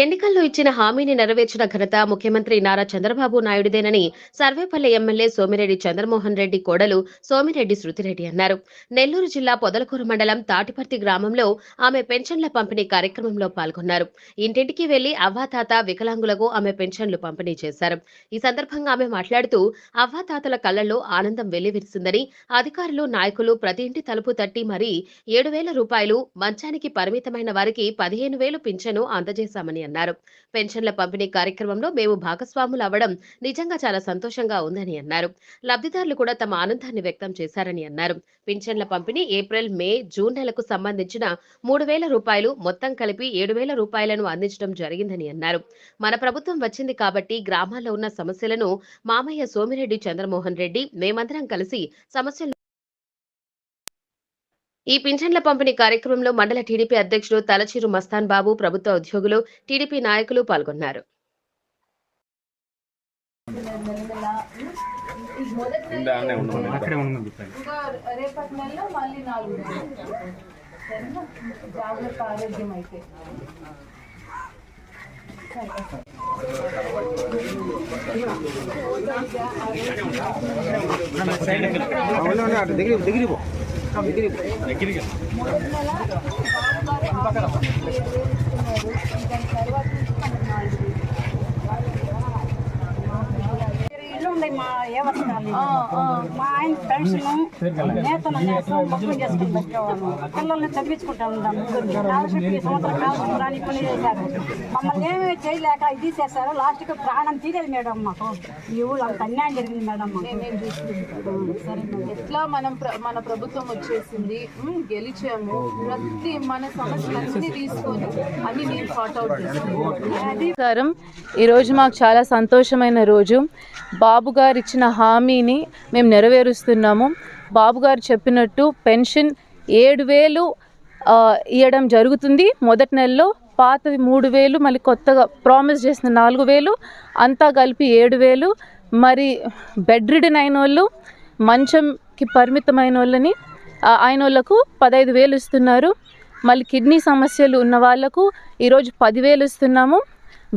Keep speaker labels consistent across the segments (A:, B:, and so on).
A: ఎన్నికల్లో ఇచ్చిన హామీని నెరవేర్చిన ఘనత ముఖ్యమంత్రి నారా చంద్రబాబు నాయుడుదేనని సర్వేపల్లి ఎమ్మెల్యే సోమిరెడ్డి చంద్రమోహన్ రెడ్డి కోడలు సోమిరెడ్డి శృతిరెడ్డి అన్నారు. నెల్లూరు జిల్లా పొదలకూరు మండలం తాటిపర్తి గ్రామంలో ఆమె పెన్షన్ల పంపిణీ కార్యక్రమంలో పాల్గొన్నారు. ఇంటింటికి వెళ్ళి అవ్వాతాత వికలాంగులకు ఆమె పెన్షన్లు పంపిణీ చేశారు. ఈ సందర్భంగా ఆమె మాట్లాడుతూ అవ్వాతాతల కళ్ళలో ఆనందం వెల్లివిరిసిందని అధికారులు నాయకులు ప్రతి ఇంటి తలుపు తట్టి మరీ ఏడు వేల రూపాయలు మంచానికి పరిమితమైన వారికి పదిహేను వేలు పింఛను అందజేశామని అన్నారు. పెన్షన్ల పంపిణీ కార్యక్రమంలో మేము భాగస్వాములు అవ్వడం నిజంగా చాలా సంతోషంగా ఉందని అన్నారు. లబ్ధిదారులు కూడా తమ ఆనందాన్ని వ్యక్తం చేశారని అన్నారు. పింఛన్ల పంపిణీ ఏప్రిల్ మే జూన్ నెలకు సంబంధించిన మూడు వేల రూపాయలు మొత్తం కలిపి ఏడు వేల రూపాయలను అందించడం జరిగిందని అన్నారు. మన ప్రభుత్వం వచ్చింది కాబట్టి గ్రామాల్లో ఉన్న సమస్యలను మామయ్య సోమిరెడ్డి చంద్రమోహన్ రెడ్డి మేమందరం కలిసి సమస్యలు ఈ పింఛన్ల పంపిణీ కార్యక్రమంలో మండల టీడీపీ అధ్యక్షుడు తలచీరు మస్తాన్ బాబు ప్రభుత్వ ఉద్యోగులు టీడీపీ నాయకులు పాల్గొన్నారు.
B: అక్కడే ఉండదు
C: ఇంకా రేపటి నెలలో మళ్ళీ నాలుగు నెలలు. సరేనా? జాగ్రత్త ఆరోగ్యం అయితే
D: ఇల్లు ఉంది మా ఏవర్తాలు మా ఆయన పెన్షన్ చేసుకుని పిల్లల్ని చదివించుకుంటా ఉన్నాం ముగ్గురిని స్కాలర్షిప్ ఈ సంవత్సరం కావాల్సిన దాన్ని పని చేశారు. మమ్మల్ని ఏమీ చేయలేక ఇది చేశారు. లాస్ట్కి ప్రాణం తీరేది మేడం మాకు. ఈ ఊళ్ళో అంత అన్యాయం జరిగింది మేడం.
C: ఎట్లా మనం మన ప్రభుత్వం వచ్చేసింది? గెలిచాము. ప్రతి మన సమస్యలన్నీ తీసుకొని అన్ని నేను సార్ట్ అవుట్ చేస్తాను
E: ఈరోజు మాకు చాలా సంతోషమైన రోజు. బాబు గారు ఇచ్చిన హామీని మేము నెరవేరుస్తున్నాము బాబు గారు చెప్పినట్టు పెన్షన్ ఏడు వేలు ఇవ్వడం జరుగుతుంది. మొదటి నెలలో పాతవి మూడు వేలు మళ్ళీ కొత్తగా ప్రామిస్ చేసిన నాలుగు వేలు అంతా కలిపి ఏడు వేలు. మరి బెడ్ రిడన్ అయిన వాళ్ళు మంచంకి పరిమితమైన వాళ్ళని ఆయన వాళ్ళకు పదహైదు వేలు ఇస్తున్నారు. మళ్ళీ కిడ్నీ సమస్యలు ఉన్న వాళ్ళకు ఈరోజు పదివేలు ఇస్తున్నాము.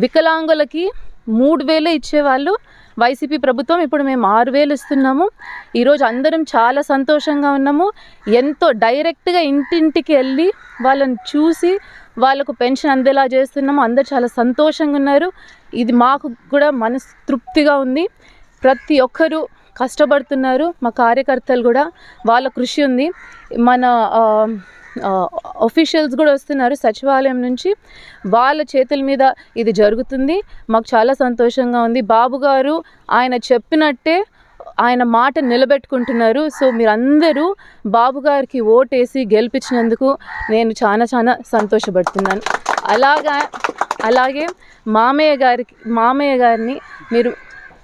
E: వికలాంగులకి మూడు వేలు ఇచ్చేవాళ్ళు. వైసీపీ ప్రభుత్వం ఇప్పుడు మేము ఆరు వేలు ఇస్తున్నాము. ఈరోజు అందరం చాలా సంతోషంగా ఉన్నాము. ఎంతో డైరెక్ట్గా ఇంటింటికి వెళ్ళి వాళ్ళని చూసి వాళ్ళకు పెన్షన్ అందేలా చేస్తున్నాము. అందరు చాలా సంతోషంగా ఉన్నారు. ఇది మాకు కూడా మనసు తృప్తిగా ఉంది. ప్రతి ఒక్కరూ కష్టపడుతున్నారు. మా కార్యకర్తలు కూడా వాళ్ళ కృషి ఉంది. మన ఒఫీషియల్స్ కూడా వస్తున్నారు సచివాలయం నుంచి. వాళ్ళ చేతుల మీద ఇది జరుగుతుంది. మాకు చాలా సంతోషంగా ఉంది. బాబు గారు ఆయన చెప్పినట్టే ఆయన మాట నిలబెట్టుకుంటున్నారు. సో మీరందరూ బాబు గారికి ఓటేసి గెలిపించినందుకు నేను చాలా చాలా సంతోషపడుతున్నాను. అలాగా అలాగే మామయ్య గారికి మామయ్య గారిని మీరు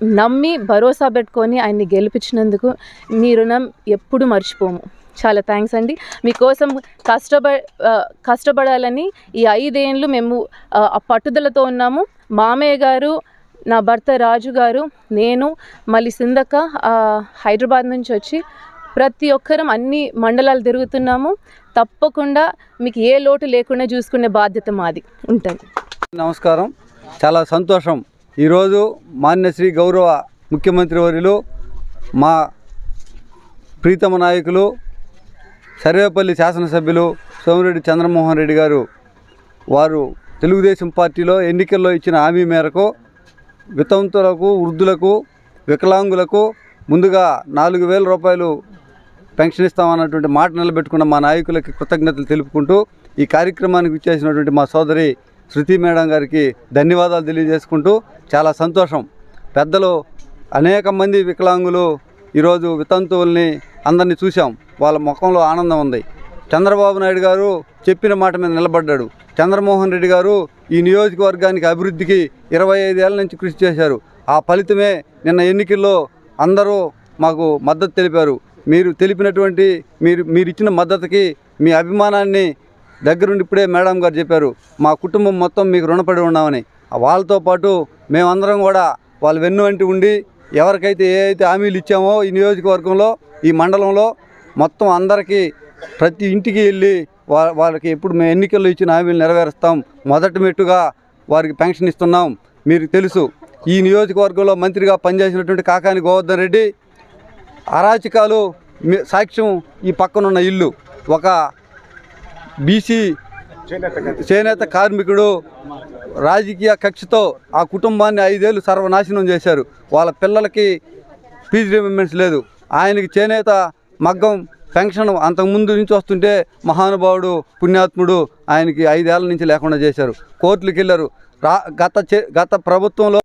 E: నమ్మి భరోసా పెట్టుకొని ఆయన్ని గెలిపించినందుకు మీ రుణం ఎప్పుడు మర్చిపోము. చాలా థ్యాంక్స్ అండి. మీకోసం కష్టప కష్టపడాలని ఈ ఐదేళ్ళు మేము ఆ, పట్టుదలతో ఉన్నాము. మామయ్య గారు నా భర్త రాజు గారు నేను మళ్ళీ సిందక్క హైదరాబాద్ నుంచి వచ్చి ప్రతి ఒక్కరం అన్ని మండలాలు తిరుగుతున్నాము. తప్పకుండా మీకు ఏ లోటు లేకుండా చూసుకునే బాధ్యత మాది. ఉంటుంది
F: నమస్కారం. చాలా సంతోషం. ఈరోజు మాన్యశ్రీ గౌరవ ముఖ్యమంత్రి వర్యులు మా ప్రీతమ నాయకులు సర్వేపల్లి శాసనసభ్యులు సోమిరెడ్డి చంద్రమోహన్ రెడ్డి గారు వారు తెలుగుదేశం పార్టీలో ఎన్నికల్లో ఇచ్చిన హామీ మేరకు వితంతులకు వృద్ధులకు వికలాంగులకు ముందుగా నాలుగు వేల రూపాయలు పెన్షన్ ఇస్తామన్నటువంటి మాట నిలబెట్టుకున్న మా నాయకులకి కృతజ్ఞతలు తెలుపుకుంటూ ఈ కార్యక్రమానికి ఇచ్చేసినటువంటి మా సోదరి శృతి మేడం గారికి ధన్యవాదాలు తెలియజేసుకుంటూ చాలా సంతోషం. పెద్దలు అనేక మంది వికలాంగులు ఈరోజు వితంతువుల్ని అందరినీ చూసాం వాళ్ళ ముఖంలో ఆనందం ఉంది. చంద్రబాబు నాయుడు గారు చెప్పిన మాట మీద నిలబడ్డాడు. చంద్రమోహన్ రెడ్డి గారు ఈ నియోజకవర్గానికి అభివృద్ధికి ఇరవై ఐదేళ్ళ నుంచి కృషి చేశారు. ఆ ఫలితమే నిన్న ఎన్నికల్లో అందరూ మాకు మద్దతు తెలిపారు. మీరు తెలిపినటువంటి మీరు మీరు ఇచ్చిన మద్దతుకి మీ అభిమానాన్ని దగ్గరుండి ఇప్పుడే మేడం గారు చెప్పారు. మా కుటుంబం మొత్తం మీకు రుణపడి ఉన్నామని. వాళ్ళతో పాటు మేమందరం కూడా వాళ్ళు వెన్ను వంటి ఉండి ఎవరికైతే ఏ అయితే హామీలు ఇచ్చామో ఈ నియోజకవర్గంలో ఈ మండలంలో మొత్తం అందరికీ ప్రతి ఇంటికి వెళ్ళి వాళ్ళకి ఎప్పుడు మేము ఎన్నికల్లో ఇచ్చిన హామీలు నెరవేరుస్తాం. మొదటి మెట్టుగా వారికి పెన్షన్ ఇస్తున్నాం. మీరు తెలుసు ఈ నియోజకవర్గంలో మంత్రిగా పనిచేసినటువంటి కాకాని గోవర్ధన్ రెడ్డి అరాచకాలు మీ- సాక్ష్యం ఈ పక్కనున్న ఇల్లు. ఒక బీసీ చేనేత కార్మికుడు రాజకీయ కక్షతో ఆ కుటుంబాన్ని ఐదేళ్ళు సర్వనాశనం చేశారు. వాళ్ళ పిల్లలకి ఫీజు రిమెంబెన్స్ లేదు. ఆయనకి చేనేత మగ్గం పెన్షన్ అంతకుముందు నుంచి వస్తుంటే మహానుభావుడు పుణ్యాత్ముడు ఆయనకి ఐదేళ్ళ నుంచి లేకుండా చేశారు. కోర్టులకు వెళ్ళారు. రా గత చే గత ప్రభుత్వంలో